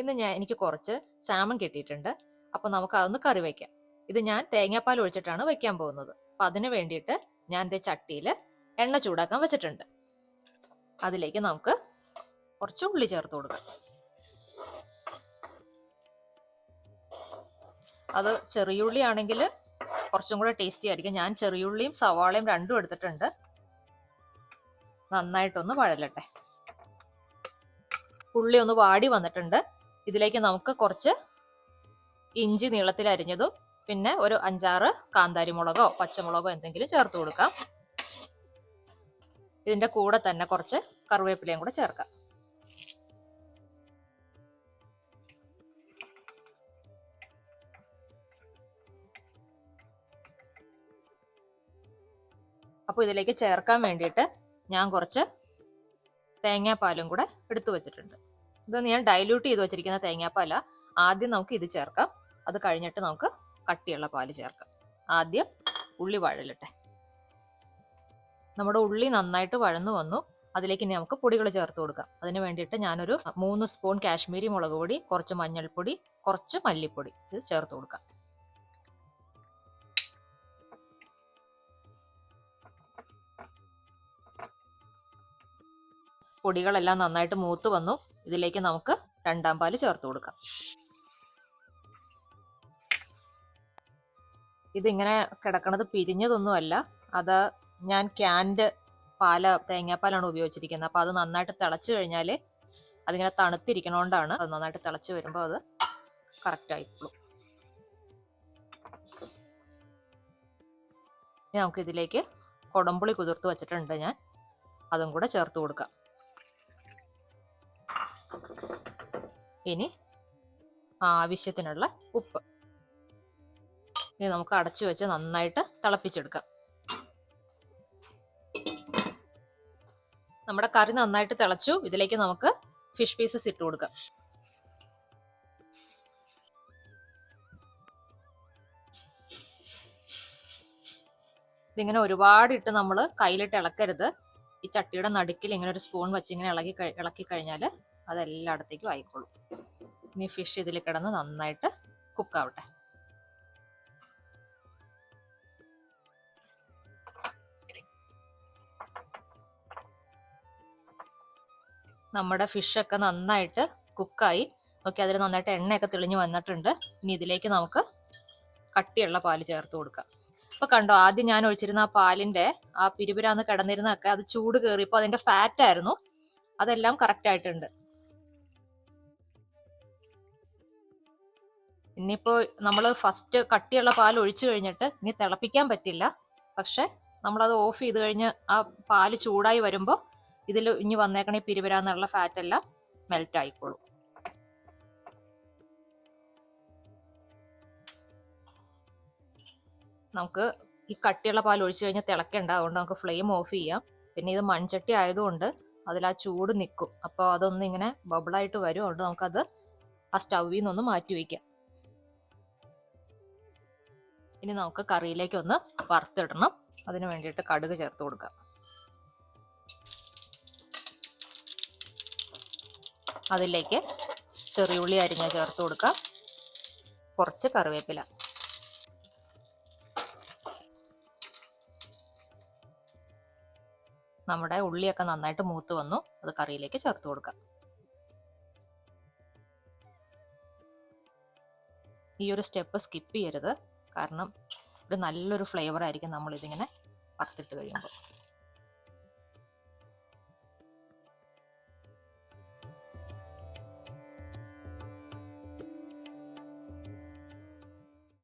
ഇന്ന് ഞാൻ എനിക്ക് കുറച്ച് സാമൺ കിട്ടിയിട്ടുണ്ട്. അപ്പോൾ നമുക്ക് അതൊന്ന് കറി വയ്ക്കാം ഇത് ഞാൻ തേങ്ങാപ്പാൽ ഒഴിച്ചിട്ടാണ് വയ്ക്കാൻ പോകുന്നത്. അപ്പം അതിന് വേണ്ടിയിട്ട് ഞാൻ എന്റെ ചട്ടിയിൽ എണ്ണ ചൂടാക്കാൻ വെച്ചിട്ടുണ്ട്. അതിലേക്ക് നമുക്ക് കുറച്ച് ഉള്ളി ചേർത്ത് കൊടുക്കാം. അത് ചെറിയുള്ളി ആണെങ്കിൽ കുറച്ചും കൂടെ ടേസ്റ്റി ആയിരിക്കും. ഞാൻ ചെറിയുള്ളിയും സവാളയും രണ്ടും എടുത്തിട്ടുണ്ട്. നന്നായിട്ടൊന്ന് വഴലട്ടെ. ഉള്ളി ഒന്ന് വാടി വന്നിട്ടുണ്ട്. ഇതിലേക്ക് നമുക്ക് കുറച്ച് ഇഞ്ചി നീളത്തിൽ അരിഞ്ഞതും പിന്നെ ഒരു അഞ്ചാറ് കാന്താരി മുളകോ പച്ചമുളകോ എന്തെങ്കിലും ചേർത്ത് കൊടുക്കാം. ഇതിന്റെ കൂടെ തന്നെ കുറച്ച് കറിവേപ്പിലയും കൂടെ ചേർക്കാം. അപ്പോൾ ഇതിലേക്ക് ചേർക്കാൻ വേണ്ടിയിട്ട് ഞാൻ കുറച്ച് തേങ്ങാപ്പാലും കൂടെ എടുത്തു വെച്ചിട്ടുണ്ട്. ഇത് ഞാൻ ഡൈല്യൂട്ട് ചെയ്ത് വെച്ചിരിക്കുന്ന തേങ്ങാപ്പാല ആദ്യം നമുക്ക് ഇത് ചേർക്കാം. അത് കഴിഞ്ഞിട്ട് നമുക്ക് കട്ടിയുള്ള പാൽ ചേർക്കാം. ആദ്യം ഉള്ളി വഴലട്ടെ. നമ്മുടെ ഉള്ളി നന്നായിട്ട് വഴന്നു വന്നു. അതിലേക്ക് ഇനി നമുക്ക് പൊടികൾ ചേർത്ത് കൊടുക്കാം. അതിന് വേണ്ടിയിട്ട് ഞാനൊരു മൂന്ന് സ്പൂൺ കാശ്മീരി മുളക് പൊടി കുറച്ച് മഞ്ഞൾപ്പൊടി കുറച്ച് മല്ലിപ്പൊടി ഇത് ചേർത്ത് കൊടുക്കാം. പൊടികളെല്ലാം നന്നായിട്ട് മൂത്ത് വന്നു. ഇതിലേക്ക് നമുക്ക് രണ്ടാം പാൽ ചേർത്ത് കൊടുക്കാം. ഇതിങ്ങനെ കിടക്കണത് പിരിഞ്ഞതൊന്നുമല്ല. അത് ഞാൻ ക്യാൻഡ് പാല തേങ്ങാപ്പാലാണ് ഉപയോഗിച്ചിരിക്കുന്നത്. അപ്പോൾ അത് നന്നായിട്ട് തിളച്ചു കഴിഞ്ഞാൽ അതിങ്ങനെ തണുത്തിരിക്കണോണ്ടാണ് അത് നന്നായിട്ട് തിളച്ച് വരുമ്പോൾ അത് കറക്റ്റ് ആയിക്കോളും നമുക്ക് ഇതിലേക്ക് കൊടമ്പുളി കുതിർത്ത് വെച്ചിട്ടുണ്ട് ഞാൻ. അതും കൂടെ ചേർത്ത് കൊടുക്കാം. ഇനി ആവശ്യത്തിനുള്ള ഉപ്പ്. ഇനി നമുക്ക് അടച്ചു വെച്ച് നന്നായിട്ട് തിളപ്പിച്ചെടുക്കാം. നമ്മുടെ കറി നന്നായിട്ട് തിളച്ചു. ഇതിലേക്ക് നമുക്ക് ഫിഷ് പീസസ് ഇട്ട് കൊടുക്കാം. ഇതിങ്ങനെ ഒരുപാട് ഇട്ട് നമ്മൾ കയ്യിലിട്ട് ഇളക്കരുത്. ഈ ചട്ടിയുടെ നടുക്കിൽ ഇങ്ങനെ ഒരു സ്പൂൺ വെച്ച് ഇങ്ങനെ ഇളകി ഇളക്കി കഴിഞ്ഞാൽ അതെല്ലായിടത്തേക്കും ആയിക്കോളും. ഇനി ഫിഷ് ഇതിൽ കിടന്ന് നന്നായിട്ട് കുക്കാവട്ടെ നമ്മുടെ ഫിഷൊക്കെ നന്നായിട്ട് കുക്കായി നോക്കി അതിൽ നന്നായിട്ട് എണ്ണയൊക്കെ തെളിഞ്ഞു വന്നിട്ടുണ്ട്. ഇനി ഇതിലേക്ക് നമുക്ക് കട്ടിയുള്ള പാൽ ചേർത്ത് കൊടുക്കാം. ഇപ്പൊ കണ്ടോ ആദ്യം ഞാൻ ഒഴിച്ചിരുന്ന ആ പാലിന്റെ ആ പിരിപിരാന്ന് കിടന്നിരുന്നൊക്കെ അത് ചൂട് കയറിയപ്പോൾ അതിന്റെ ഫാറ്റ് ആയിരുന്നു. അതെല്ലാം കറക്റ്റ് ആയിട്ടുണ്ട്. ഇനിയിപ്പോ നമ്മൾ ഫസ്റ്റ് കട്ടിയുള്ള പാൽ ഒഴിച്ചു കഴിഞ്ഞിട്ട് ഇനി തിളപ്പിക്കാൻ പറ്റില്ല. പക്ഷെ നമ്മളത് ഓഫ് ചെയ്ത് കഴിഞ്ഞ് ആ പാൽ ചൂടായി വരുമ്പോൾ ഇതിൽ ഇനി വന്നേക്കണേ പിരിവരാന്നുള്ള ഫാറ്റ് എല്ലാം മെൽറ്റ് ആയിക്കോളും. നമുക്ക് ഈ കട്ടിയുള്ള പാൽ ഒഴിച്ചു കഴിഞ്ഞാൽ തിളക്കേണ്ട. അതുകൊണ്ട് നമുക്ക് ഫ്ലെയിം ഓഫ് ചെയ്യാം. പിന്നെ ഇത് മൺചട്ടി ആയതുകൊണ്ട് അതിൽ ആ ചൂട് നിൽക്കും അപ്പോൾ അതൊന്ന് ഇങ്ങനെ ബബിളായിട്ട് വരും. അതുകൊണ്ട് നമുക്കത് ആ സ്റ്റൗവിൽ നിന്നൊന്ന് മാറ്റി വയ്ക്കാം ഇനി നമുക്ക് കറിയിലേക്ക് ഒന്ന് വറുത്തിടണം. അതിന് വേണ്ടിയിട്ട് കടുക് ചേർത്ത് കൊടുക്കാം. അതിലേക്ക് ചെറിയുള്ളി അരിഞ്ഞ ചേർത്ത് കൊടുക്കാം. കുറച്ച് കറിവേപ്പില. നമ്മുടെ ഉള്ളിയൊക്കെ നന്നായിട്ട് മൂത്ത് വന്നു. അത് കറിയിലേക്ക് ചേർത്ത് കൊടുക്കാം. ഈ ഒരു സ്റ്റെപ്പ് സ്കിപ്പ് ചെയ്യരുത്. കാരണം ഒരു നല്ലൊരു ഫ്ലേവർ ആയിരിക്കും നമ്മളിതിങ്ങനെ വറുത്തിട്ട് കഴിയുമ്പോൾ.